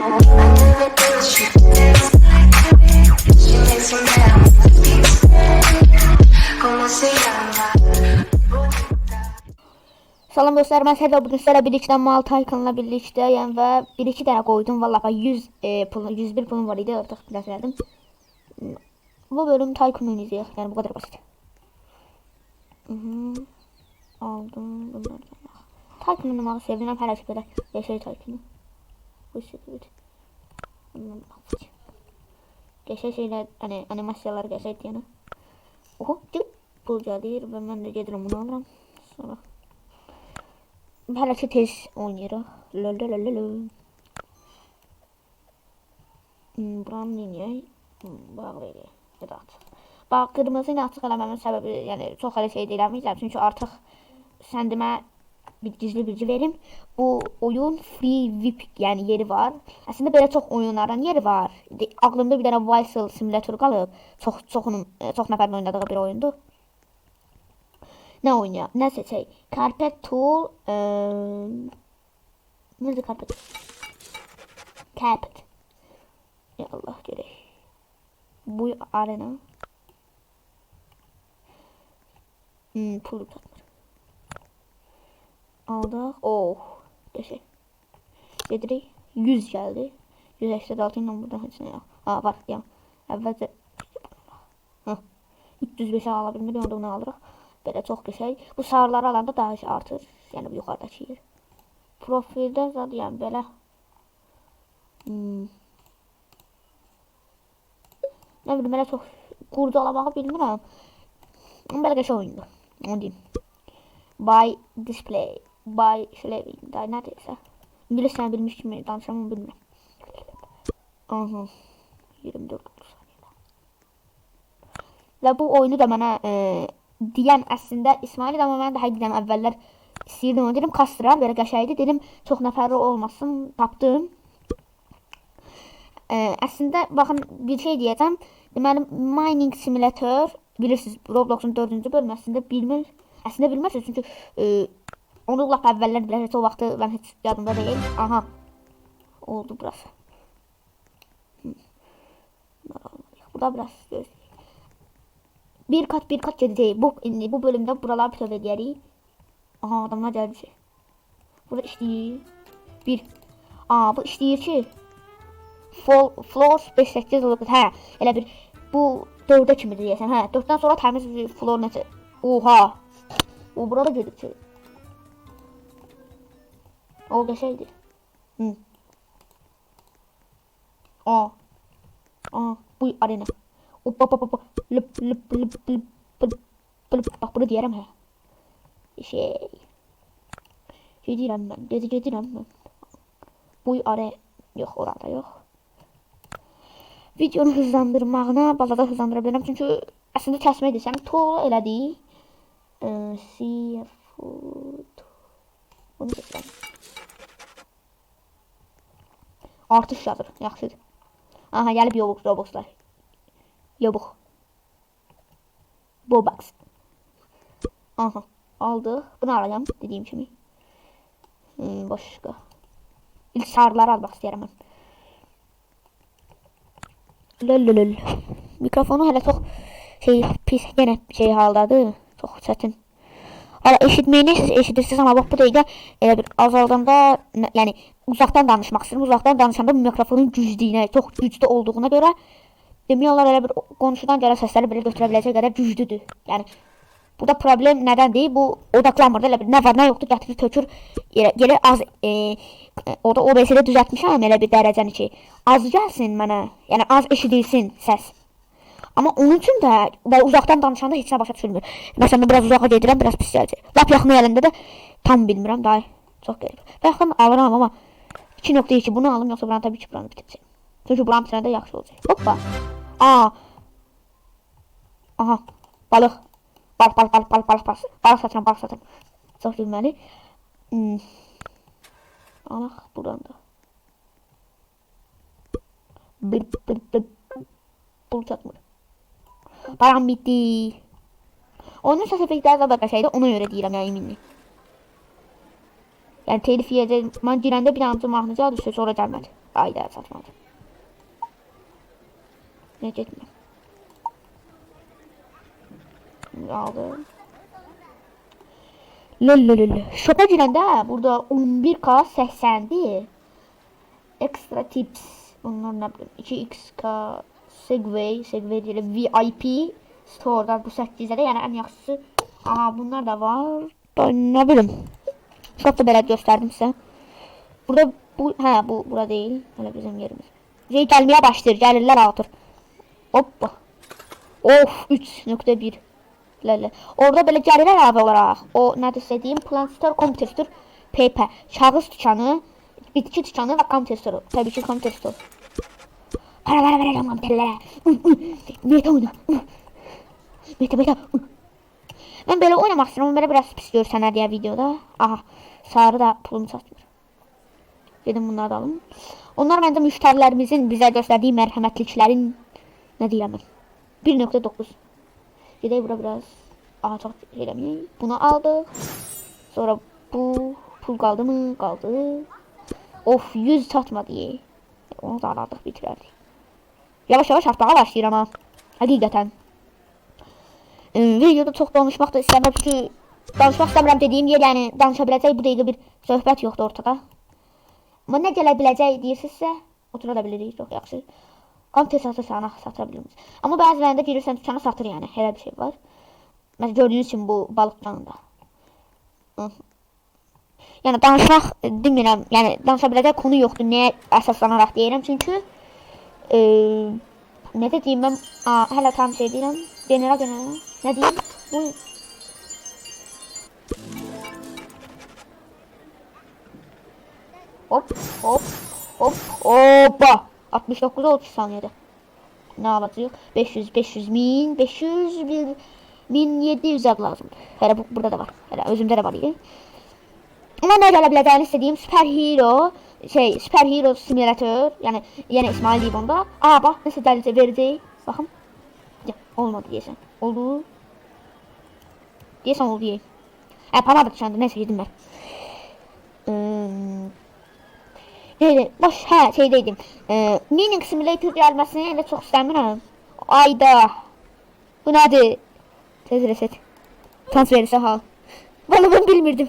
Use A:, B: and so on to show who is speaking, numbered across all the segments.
A: Salam dostlar, mən Sədə bugün sizlərə birlikdə mal Taycanla birlikdəyəm və 1-2 dənə qoydum. Vallahi 100 e, pul, 101 pulum var idi, artıq biraz elədim. Bu bölüm Taycan oynayacağıq, yəni bu qədər basit. Mhm. Aldım bunlardan. Taycan oynamağı sevirəm, hələ ki belə yaşayır Taycanı. Bu şekilde, Annem bakacağım. Gerçek şeyler hani animasyalar gerçek yani. Oho çık. Bulca değil ben ben de gelirim bunu alırım. Sonra. Belki tez oynuyorum. Lol lol lol lol. Hmm, buranın dünyayı bağlayır. Evet. Bax, qırmızı ilə açıq eləməmin səbəbi, yəni çox elə şey deyiləməyəcəm. Çünki artıq sən demə gizli bilgi verim. Bu oyun Free VIP yani yeri var. aslında böyle çok oyunlardan yeri var. İndi ağlımda bir dənə Vice Simulator çok Çox çoxunun e, çox nəfərin oynadığı bir oyundur. ne oynuyor ne seçək? Şey, carpet Tool, ə, e, Nerede carpet? Carpet. Ya Allah gerek. Bu arena. Hmm, pul aldık. Oh. Geçelim. Gedirik. 100 geldi. 186 ilə buradan heçinə yox. Ha, var, deyəm. Əvvəlcə 305-ə ala bilmirik, onda bunu alırıq. Belə çox qəşəng. Şey. Bu sarıları alanda daha iş artır. Yəni bu yuxarıdakı yer. Profildə zaten yəni belə hmm. Nə bilim, belə çox qurcalamağı bilmirəm. Belə qəşəng şey oyundur. Onu deyim. By display. Bay Slavin. Daha neredeyse. İngilizce bilmiştim. Danışamam bilmiyorum. Aha. 24 Və bu oyunu da mənə e, deyən əslində İsmail ama ben daha də həqiqətən əvvəllər istəyirdim onu. Dedim kastıram, belə qəşəydi. Dedim çok nəfərli olmasın, tapdım. E, əslində baxın bir şey deyəcəm. Deməli Mining Simulator bilirsiniz robloxun un 4-cü bölməsində bilmir. Əslində bilməzsiniz çünki e, Onurla evveller bile heç o vaxtı mən heç yadımda deyil. Aha. Oldu burası. Burada biraz göz. Bir kat bir kat gedəcəyik. Bu indi bu bölümdə buraları bütöv edərik. Aha adamlar gəldi. Burada işləyir. Bir. Aa bu işləyir ki. Fol, floor 5-8 olub. Hə, elə bir bu 4-ə kimi deyəsən. Hə, 4-dən sonra təmiz floor necə? Oha. O burada gedib ki. O şeydi. Hı. Aa. Aa. Bu arena. Hoppa hoppa hoppa. Lıp lıp lıp lıp lıp lıp. Bak bunu diyerim he. Şey. Şey diyerim ben. Dedi diyerim ben. Bu arena. Yok orada yok. Videonu hızlandırmağına balada hızlandıra bilərəm. Çünki əslində kəsmə desəm tol elədi. Seafood. Bunu dedim. Artış yazır. Yaxşıdır. Aha gəlib yobuq robuxlar. Yobuq. Bobax. Aha aldı. Bunu alacağım dediyim kimi. Hmm, başqa. İlk sarıları almaq istəyirəm mən. Lülülül. Mikrofonu hələ çox şey pis yenə şey haldadır. Çox çətin. Hələ eşitməyini siz eşidirsiniz amma bax bu dəqiqə elə bir azaldanda, yəni uzaqdan danışmaq istəyirəm. Uzaqdan danışanda mikrofonun güclüyünə, çox güclü olduğuna görə demək olar elə bir qonşudan gələn səsləri belə götürə biləcək qədər güclüdür. Yəni da problem nədəndir? Bu odaqlanmır da elə bir nə var, nə yoxdur gətirir tökür. Yerə gəlir az e, orada OBS-də düzəltmişəm elə bir dərəcəni ki, az gəlsin mənə. Yəni az eşidilsin səs. Amma onun üçün də belə uzaqdan danışanda heç nə başa düşülmür. Məsələn, biraz uzağa gedirəm, biraz pis gələcək. Lap yaxına gələndə də tam bilmirəm, day. Çox qəribə. Və yaxın alıram amma 2.2 bunu aldım yoksa buranı tabii ki buranı bitireceğim. Çünkü buram sənə də yaxşı olacaq. Hoppa. Aa. Aha. Balıq. Balıq, balıq, balıq, balıq, balıq, balıq. Balıq satıram, balıq satıram. Çox gülməli. Hmm. Alaq buradan da. Bir, bir, bir. Bunu çatmır. Param bitti. Onun səs effektləri də başqa şeydir. Ona görə deyirəm, yəni minli. Yani telif yiyeceğim. Ben girende bir anlatım mahnıca düşüyor sonra gelmedi. Ayda satmadı. Ne gitme. Aldı. Lololol. Shop'a girəndə burada 11k 80 di. Extra tips. Bunlar nə bilim 2xk Segway, Segway deyilə VIP store bu 8-də, yəni ən yaxşısı. Aha, bunlar da var. Da nə bilim. Çok da berat gösterdim size. Burada bu ha bu burada değil. Öyle bizim yerimiz. Bize gelmeye başlar. Gelirler atır. Hoppa. Of 3.1 Lələ. Orada belə gəlirlər əlavə olaraq. O nədir istədiyim Planster Comtester PP. Kağız dükanı, bitki dükanı və Comtester. Təbii ki Comtester. Para para verəcəm Comtesterlərə. Meta oyna. Meta meta. Mən belə oynamaq istəyirəm. Belə biraz pis görsənər deyə videoda. Aha. Sarı da pulumu satmır. Dedim bunları da alın. Onlar bence müşterilerimizin bize gösterdiği merhametliklerin ne diyeyim ben? 1.9 Gidelim bura biraz Aa çok eylemeyi. Bunu aldık. Sonra bu pul kaldı mı? Kaldı. Of 100 satmadı. Onu da aldık bitirerdik. Yavaş yavaş artmağa başlayır ama. Hakikaten. Ee, videoda çok konuşmak da istemem çünkü Danışmaq istəmirəm dediyim yer, yəni danışa biləcək bu dəqiqə bir söhbət yoxdur ortada. Amma nə gələ biləcək deyirsinizsə, otura da bilirik, çox yaxşı. Am tez satır sənə, satıra bilmirik. Amma bəzilərində girirsən dükanı satır yəni, elə bir şey var. Məsələn, gördüyünüz kimi bu balıqdan da. Hı. Yəni danışmaq demirəm, yəni danışa biləcək konu yoxdur. Nəyə əsaslanaraq deyirəm? Çünki e, nə də deyim mən a, hələ tam şey deyirəm. General general nə deyim? Bu Hop hop hop hoppa. 69 30 saniyede. Ne anlatıyor? 500 500 bin 500 bin 1700 lazım. Hele bu, burada da var. Hele özümde de var iyi. Ama ne gelebileceğini istediğim süper hero şey süper hero simülatör yani yine İsmail deyip onda. Aa bak nasıl derece verdi. Bakın. Ya, olmadı diyesen. Oldu. Diyesen oldu diye. E parmadık şu anda neyse yedim ben. Hmm. Şeyde, boş ha şeydeydim. Ee, Mining Simulator gelmesini evet çok istemiyorum. Ayda. Bu nedir? Tez reset. Transferi sağ Valla ben bilmirdim.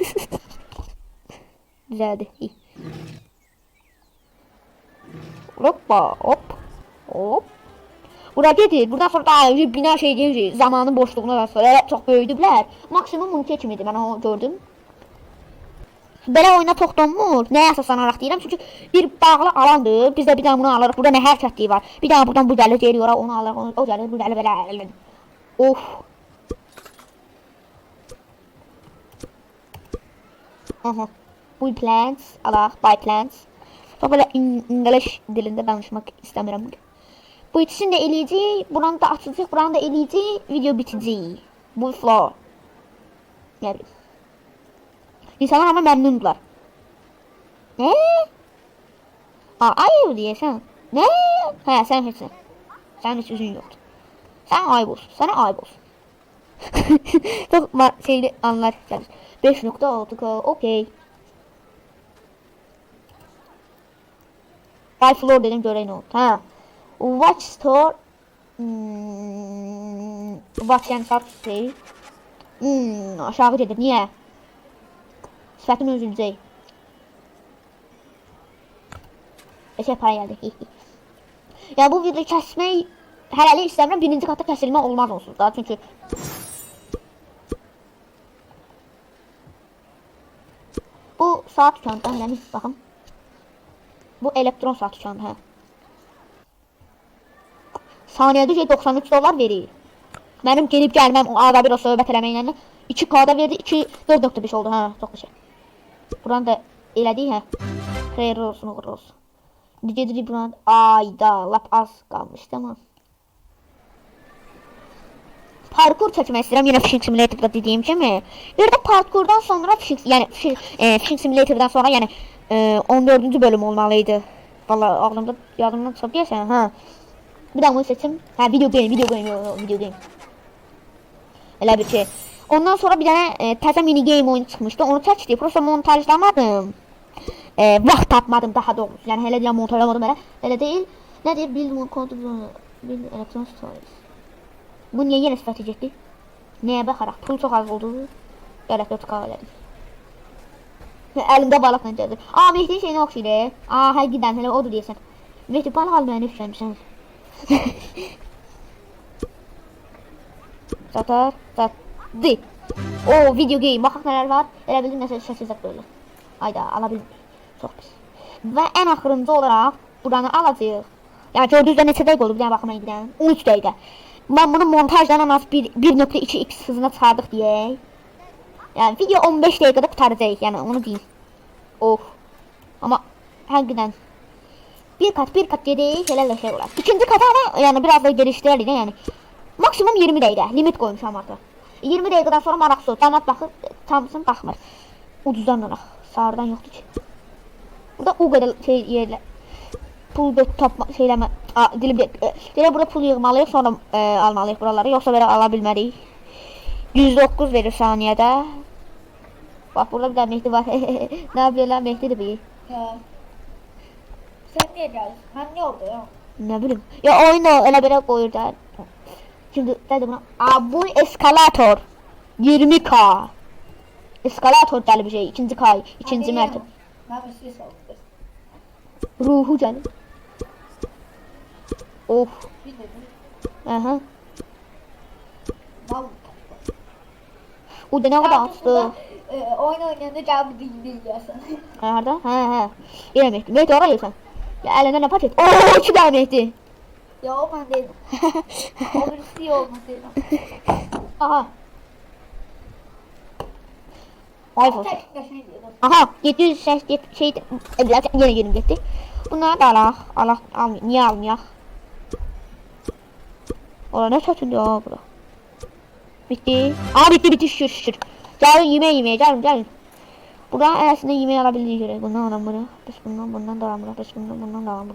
A: Güzeldi. İyi. Hoppa hop. Hop. Bura gedir. Buradan sonra daha bir bina şey deyince zamanın boşluğuna da sonra çok böyüdüblər. Maksimum bunu keçmirdi. ben onu gördüm. Belə oyuna toxtanmır. Nəyə əsaslanaraq deyirəm? Çünki bir bağlı alandır. Biz də bir dənə bunu alırıq. Burada nə hərəkətliyi var? Bir dənə buradan bu gəlir, geri ora onu alırıq. Onu, o gəlir, bu gəlir belə. Of. Aha. Bu plants, alaq, buy plants. Çox belə İngiliz dilində danışmaq istəmirəm. Bu ikisini də eləyəcəyik. Buranı da açacağıq, buranı da eləyəcəyik. Video bitəcək. Bu floor. Nə bilim. İnsanlar ama memnundular. Ne? Aa, ayıp diye sen. Ne? He sen hepsin. Sen hiç üzün yoktu. Sen ayıp olsun. Sana ayıp olsun. Çok şeyli anlar. 5.6 okey. High floor dedim göre ne oldu. Ha. Watch store. Hmm, watch and subscribe. Şey. Hmm, aşağı dedim. Niye? Sakın üzüleceğim. Eşe para geldi. ya bu video kesmeyi herhalde istemem birinci katta kesilme olmaz olsun daha çünkü Bu saat uçandı eləmiz bakın. Bu elektron saat uçandı hə. Saniyədə şey 93 dolar verir. Benim gelip gelmem o arada bir o söhbət eləməklə 2K-da verdi 2 şey oldu hə, çox şey. Buran da elə deyil hə. Xeyir olsun, uğur olsun. İndi gedirik buran. Ayda, lap az qalmışdı amma. Parkur çəkmək istəyirəm yenə Fishing Simulator-da dediyim kimi. Bir də parkurdan sonra Fishing, yani Fishing, e, Fishing simulator sonra yani e, 14 bölüm olmalıydı. idi. Valla ağlımda yadımdan çıxıb deyəsən, hə. Bir də onu seçim. Hə, video game, video game, video game. Elə bir şey. Ondan sonra bir tane e, teze mini game oyunu çıkmıştı. Onu test edip prosa montajlamadım. E, vaxt tapmadım daha doğrusu. Yani hele bile montajlamadım hele. Hele değil. Ne deyir? Build control build elektron storage. Bu niye yenə sifət edəcəkdi? Nəyə baxaraq? Pul çox az oldu. Gələb ötkal elədim. Əlimdə balıqla gəldim. Aa, Mehdi şeyinə oxşayır. Aa, həqiqdən elə odur deyəsən. Mehdi balıq almaya nə fikirləmişsən? Satar, sat di. O video game. Baxaq neler var. Elə bildim nəsə şəkiləcək belə. Hayda, ala bildim. Çox pis. Və ən axırıncı olaraq buranı alacağıq. Yəni gördüyünüz də neçə dəqiqə oldu? Bir dənə baxım mən 13 dəqiqə. Mən bunu montajdan ən az 1.2x hızına çıxardıq diye. Yani video 15 dəqiqədə qutaracağıq, yani onu deyil. Of. Amma həqiqətən bir kat bir kat gedək, helallə şey olar. İkinci kata ama yəni biraz da gelişdirərik, yani. maksimum 20 dəqiqə limit qoymuşam artıq. 20 dəqiqədən sonra maraq soyuq. Damat baxır, Tamsın baxmır. Ucuzdan donaq. sağırdan yoxdur ki. da o qədər şey yerlər pul da tapma şeyləmə dilim deyə e, bura pul yığmalıyıq, sonra ə, e, almalıyıq buraları, yoxsa belə ala bilmərik. 109 verir saniyədə. Bak burada bir də Mehdi var. nə bilirəm Mehdidir bu. Hə.
B: Sən niyə gəlirsən? Mən niyə oradayam?
A: Nə bilim. Ya oyun elə belə qoyur da. Şimdi nerede buna? Aa bu eskalator. 20k. Eskalator deli bir şey. İkinci kay. ikinci mertebe. Ruhu canım. Of. Aha. O da ne kadar attı?
B: Oyun e, oynayanda cevabı biliyorsun.
A: Nerede? He he. Yemek. Mehdi oraya sen. Ya elinden ne paket. Oo iki tane Mehdi.
B: Ya o ben değilim. o birisi iyi olmuş değilim.
A: Aha. iPhone. Şey Aha 780 şey evlat yeni yeni gitti. Bunlar da Allah Allah almıyor. Niye almıyor? Ola ne satılıyor burada? Bitti. Aa bitti bitti şur şur. Gelin yemeği yemeye gelin gelin. Buradan en azından yemeği alabiliriz. Bundan oradan Bunu Biz bundan bundan da oradan Biz bundan bundan da oradan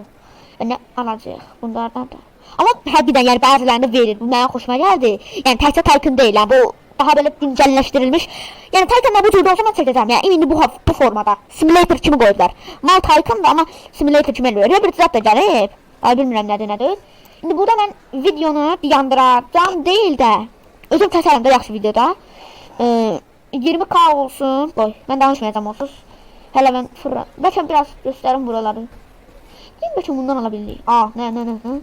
A: ne alacağız bunlardan da. Ama harbiden yani bazılarını verir. Bu mənim xoşuma gəldi. Yəni təkcə Tycoon deyil, yəni bu daha belə güncəlləşdirilmiş. Yani Tycoon-la bu cürdə o zaman çekeceğim. Yani indi bu bu formada simulator kimi qoydular. Mal da ama simulator kimi eləyir. Elə bir zət də gəlib. Ay bilmirəm nədir, nədir. İndi burada ben videonu yandıracağam deyil də. Özüm təsəllüm də yaxşı videoda. Ee, 20k olsun. Qoy, mən danışmayacağam onsuz. Hələ ben. fırra. Bəlkə biraz göstərim buraları. İlk başta bundan alabildi. Aa ne ne ne ne. Ne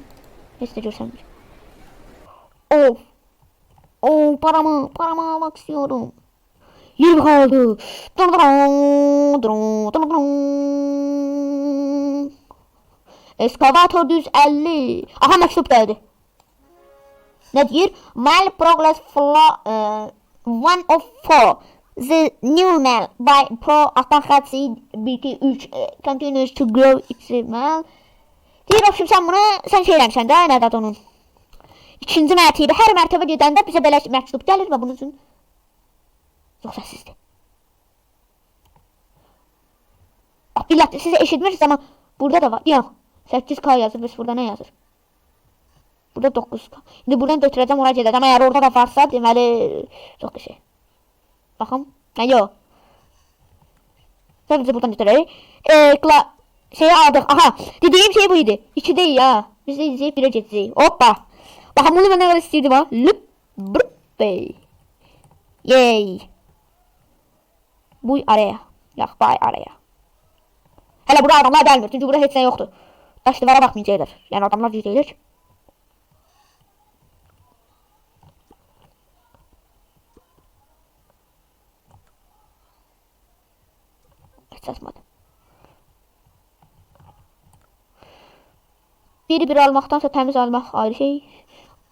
A: istiyorsan. Of. Of paramı paramı almak istiyorum. Yürü kaldı. Eskavatör 150. Aha mektup geldi. Ne diyor? Mile progress flow uh, e, one of four the new mail by Pro Atakatsi BT3 continues to grow its mail. Deyirəm sən bunu sən şey eləmişsən də nə dad onun. İkinci mərtəbə hər mərtəbə gedəndə bizə belə məktub gəlir və bunun üçün çox səssizdir. İllət siz eşitmirsiniz amma burada da var. Yox. 8K yazır, biz burada nə yazır? Burada 9K. İndi buradan götürəcəm, ora gedəcəm. Əgər orada da varsa, deməli çox şey. Bak ne yok. Tabii ki buradan götürelim. Ee, kla şeyi aldık. Aha. Dediğim şey buydu. İçi değil ya. Biz de izleyip gireceğiz. Hoppa. Bakın bunu ben ne kadar istedim ha. Lüp. Brıp. Bey. Yay. buy araya. Yak bay araya. Hele burada adamlar gelmiyor. Çünkü burada hiç yoktu. Taş duvara bakmayacaklar. Yani adamlar yüzeyler. karşılaşmadım. Biri bir almaqdansa təmiz almaq ayrı şey.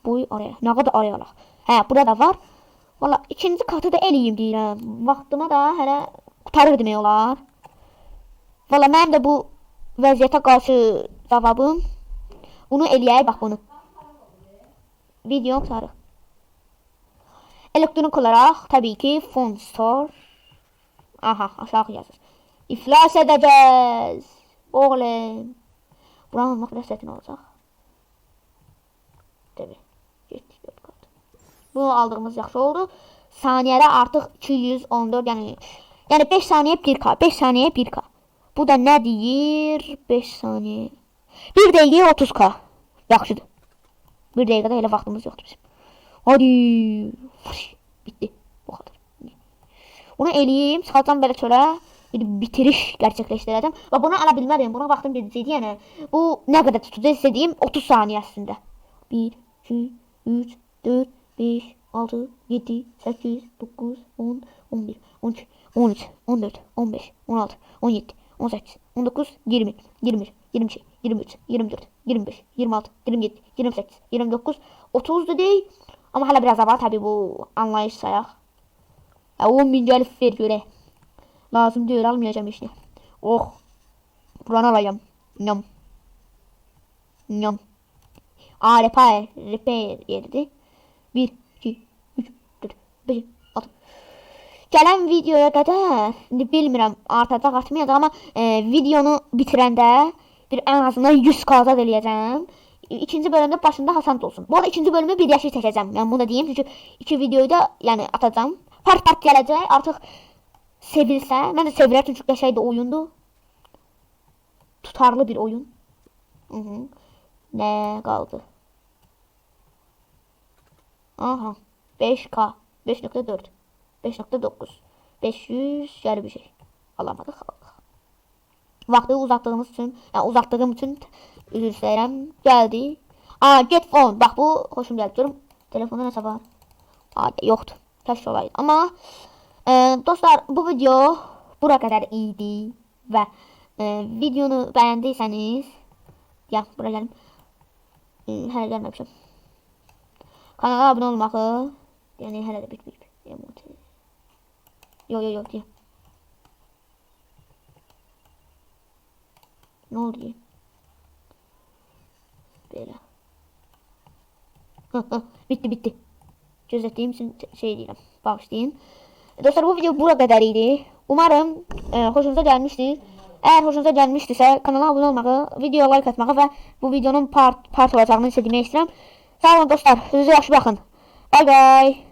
A: bu araya. Nə qədər arayalaq. Hə, burada var. Valla ikinci katı da eləyim deyirəm. Vaxtıma da hələ qutarır demək olar. Valla mənim də bu vəziyyətə qarşı cavabım. Bunu eləyək, bax bunu. Videom sarıq. Elektronik olaraq təbii ki, font store. Aha, aşağı yazır iflas edeceğiz. Oğlum. Buranın makinesi satın olacak. Tabi. Yetti 74 kat. Bunu aldığımız yaxşı oldu. Saniyede artık 214, yani yani 5 saniye 1k, 5 saniye 1k. Bu da nə deyir? 5 saniyə. 1 dəqiqəyə 30k. Yaxşıdır. 1 dəqiqədə hele vaxtımız yoxdur bizim. Hadi. Bitti. Bu kadar. Bunu eləyim, çıxacam belə çölə bir bitiriş gerçekleştirəcəm ve bunu alabilmedim. Buna baktım dedi dedi Yəni bu nə qədər tutacaq istədiyim 30 saniyə əslində. 1 2 3 4 5 6 7 8 9 10 11 12 13 14 15 16 17 18 19 20 21 22 23 24 25 26 27 28 29 30 dedi ama hala biraz avar təbii bu anlayış sayaq. 10 min gəlib ver görək. Lazım değil almayacağım işte. Oh. Buranı alacağım. Nyam. Nyam. Aa repair. Repair geldi. 1, 2, 3, 4, 5, 6. Gələn videoya qədər, indi bilmirəm artacaq atmayacaq ama e, videonu bitirəndə bir en azından 100 kazad eləyəcəm. İkinci bölümdə başında Hasan olsun. Bu arada ikinci bölümü bir birləşik çəkəcəm. Yani bunu da deyim çünkü iki videoyu da yəni atacağım. Part-part gələcək. Artıq sevilse. Bence sevilen çocukla şey de oyundu. Tutarlı bir oyun. Hı hı. Ne kaldı? Aha. 5K. 5.4. 5.9. 500 yani bir şey. Alamadık. Vakti uzattığımız için, yani uzattığım için özür Geldi. Aa get phone. Bak bu hoşum geldi diyorum. Telefonda ne sabah? Aa yoktu. Keşke olaydı. Ama ee, dostlar bu video bura kadar idi və e, videonu beğendiyseniz ya buraya gəlim. E, hələ gəlməmişəm. Kanala abunə olmağı, yəni hələ də bitməyib. Emoti. Yo yo yo deyə. Nə oldu ki? Belə. bitti bitti. Gözlətdiyim üçün şey deyirəm. Bağışlayın. Dostlar bu video bura kadarıydı. Umarım e, hoşunuza gelmiştir. Eğer hoşunuza gelmişdirsə kanala abone olmağı, videoya like atmağı ve bu videonun part part olacağını sizə demək Sağ olun dostlar. Özünüzə yaxşı baxın. bye. bay.